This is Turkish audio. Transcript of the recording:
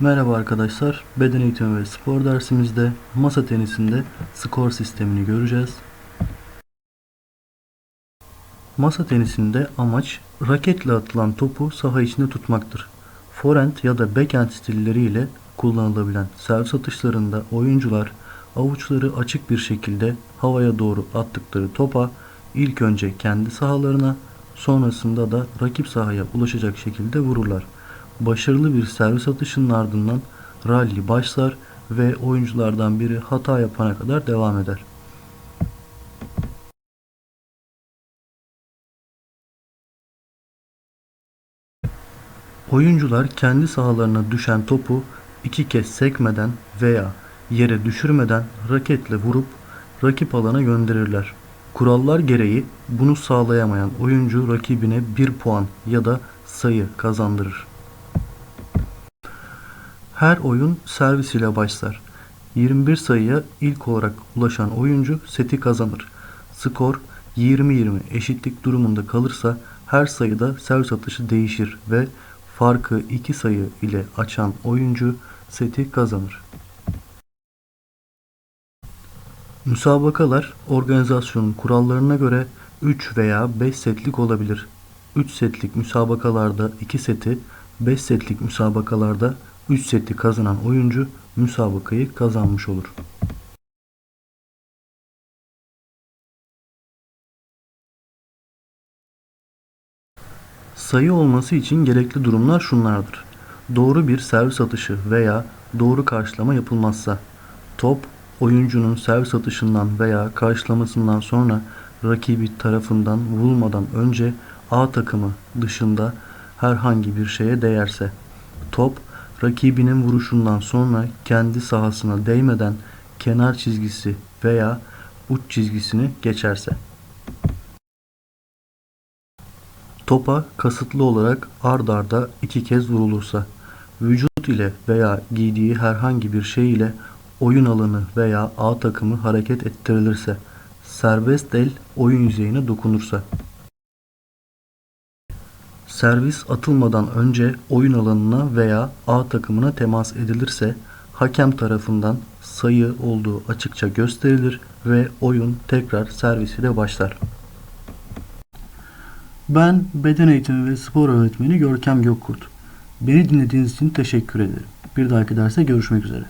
Merhaba arkadaşlar. Beden eğitimi ve spor dersimizde masa tenisinde skor sistemini göreceğiz. Masa tenisinde amaç raketle atılan topu saha içinde tutmaktır. Forehand ya da backhand stilleriyle kullanılabilen servis atışlarında oyuncular avuçları açık bir şekilde havaya doğru attıkları topa ilk önce kendi sahalarına sonrasında da rakip sahaya ulaşacak şekilde vururlar. Başarılı bir servis atışının ardından rally başlar ve oyunculardan biri hata yapana kadar devam eder. Oyuncular kendi sahalarına düşen topu iki kez sekmeden veya yere düşürmeden raketle vurup rakip alana gönderirler. Kurallar gereği bunu sağlayamayan oyuncu rakibine 1 puan ya da sayı kazandırır. Her oyun servis ile başlar. 21 sayıya ilk olarak ulaşan oyuncu seti kazanır. Skor 20-20 eşitlik durumunda kalırsa her sayıda servis atışı değişir ve farkı 2 sayı ile açan oyuncu seti kazanır. Müsabakalar organizasyonun kurallarına göre 3 veya 5 setlik olabilir. 3 setlik müsabakalarda 2 seti, 5 setlik müsabakalarda 3 seti kazanan oyuncu müsabakayı kazanmış olur. Sayı olması için gerekli durumlar şunlardır. Doğru bir servis atışı veya doğru karşılama yapılmazsa, top oyuncunun servis atışından veya karşılamasından sonra rakibi tarafından vurulmadan önce A takımı dışında herhangi bir şeye değerse, top rakibinin vuruşundan sonra kendi sahasına değmeden kenar çizgisi veya uç çizgisini geçerse. Topa kasıtlı olarak ard arda iki kez vurulursa, vücut ile veya giydiği herhangi bir şey ile oyun alanı veya A takımı hareket ettirilirse, serbest el oyun yüzeyine dokunursa. Servis atılmadan önce oyun alanına veya A takımına temas edilirse, hakem tarafından sayı olduğu açıkça gösterilir ve oyun tekrar servis ile başlar. Ben beden eğitimi ve spor öğretmeni Görkem Gökkurt. Beni dinlediğiniz için teşekkür ederim. Bir dahaki derste görüşmek üzere.